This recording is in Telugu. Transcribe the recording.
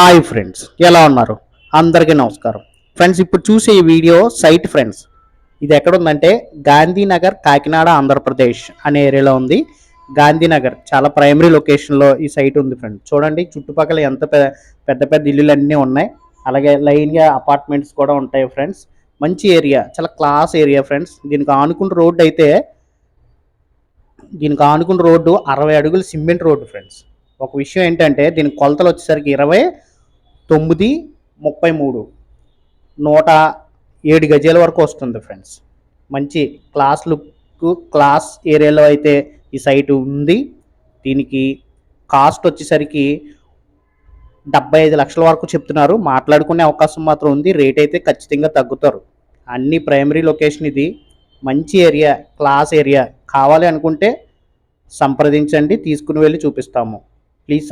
హాయ్ ఫ్రెండ్స్ ఎలా ఉన్నారు? అందరికీ నమస్కారం. ఫ్రెండ్స్ ఇప్పుడు చూసే ఈ వీడియో సైట్ ఫ్రెండ్స్ ఇది ఎక్కడ ఉందంటే గాంధీనగర్ కాకినాడ ఆంధ్రప్రదేశ్ అనే ఏరియాలో ఉంది. గాంధీనగర్ చాలా ప్రైమరీ లొకేషన్లో ఈ సైట్ ఉంది ఫ్రెండ్స్ చూడండి చుట్టుపక్కల ఎంత పెద్ద పెద్ద ఇల్లులు అన్నీ ఉన్నాయి. అలాగే లైన్గా అపార్ట్మెంట్స్ కూడా ఉంటాయి ఫ్రెండ్స్ మంచి ఏరియా చాలా క్లాస్ ఏరియా ఫ్రెండ్స్ దీనికి ఆనుకున్న రోడ్డు అయితే దీనికి ఆనుకున్న రోడ్డు అరవై అడుగులు సిమెంట్ రోడ్డు ఫ్రెండ్స్ ఒక విషయం ఏంటంటే దీని కొలతలు వచ్చేసరికి ఇరవై తొమ్మిది ముప్పై మూడు. నూట ఏడు గజాల వరకు వస్తుంది ఫ్రెండ్స్. మంచి క్లాస్ లుక్ క్లాస్ ఏరియాలో అయితే ఈ సైట్ ఉంది. దీనికి కాస్ట్ వచ్చేసరికి డెబ్బై ఐదు లక్షల వరకు చెప్తున్నారు. మాట్లాడుకునే అవకాశం మాత్రం ఉంది. రేట్ అయితే ఖచ్చితంగా తగ్గుతారు. అన్ని ప్రైమరీ లొకేషన్ ఇది. మంచి ఏరియా క్లాస్ ఏరియా. కావాలి అనుకుంటే సంప్రదించండి. తీసుకుని వెళ్ళి చూపిస్తాము. ప్లీజ్